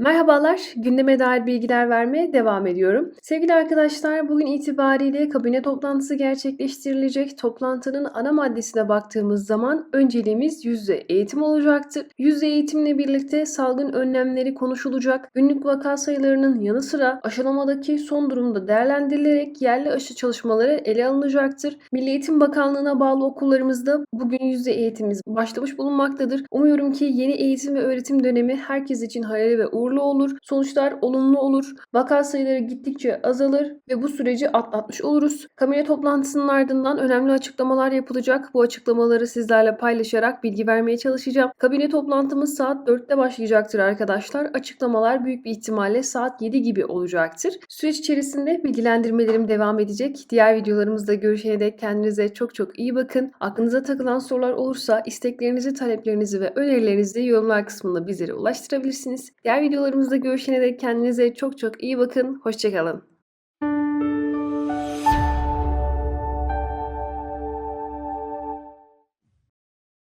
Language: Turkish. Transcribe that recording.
Merhabalar, gündeme dair bilgiler vermeye devam ediyorum. Sevgili arkadaşlar, bugün itibariyle kabine toplantısı gerçekleştirilecek. Toplantının ana maddesine baktığımız zaman önceliğimiz yüzde eğitim olacaktır. Yüzde eğitimle birlikte salgın önlemleri konuşulacak. Günlük vaka sayılarının yanı sıra aşılamadaki son durumda değerlendirilerek yerli aşı çalışmaları ele alınacaktır. Milli Eğitim Bakanlığı'na bağlı okullarımızda bugün yüzde eğitimimiz başlamış bulunmaktadır. Umuyorum ki yeni eğitim ve öğretim dönemi herkes için hayırlı ve uğurlu olur. Sonuçlar olumlu olur. Vaka sayıları gittikçe azalır ve bu süreci atlatmış oluruz. Kabine toplantısının ardından önemli açıklamalar yapılacak. Bu açıklamaları sizlerle paylaşarak bilgi vermeye çalışacağım. Kabine toplantımız saat 4'te başlayacaktır arkadaşlar. Açıklamalar büyük bir ihtimalle saat 7 gibi olacaktır. Süreç içerisinde bilgilendirmelerim devam edecek. Diğer videolarımızda görüşene dek kendinize çok çok iyi bakın. Aklınıza takılan sorular olursa isteklerinizi, taleplerinizi ve önerilerinizi yorumlar kısmında bizlere ulaştırabilirsiniz. Diğer videolarımızda görüşene dek kendinize çok çok iyi bakın. Hoşçakalın.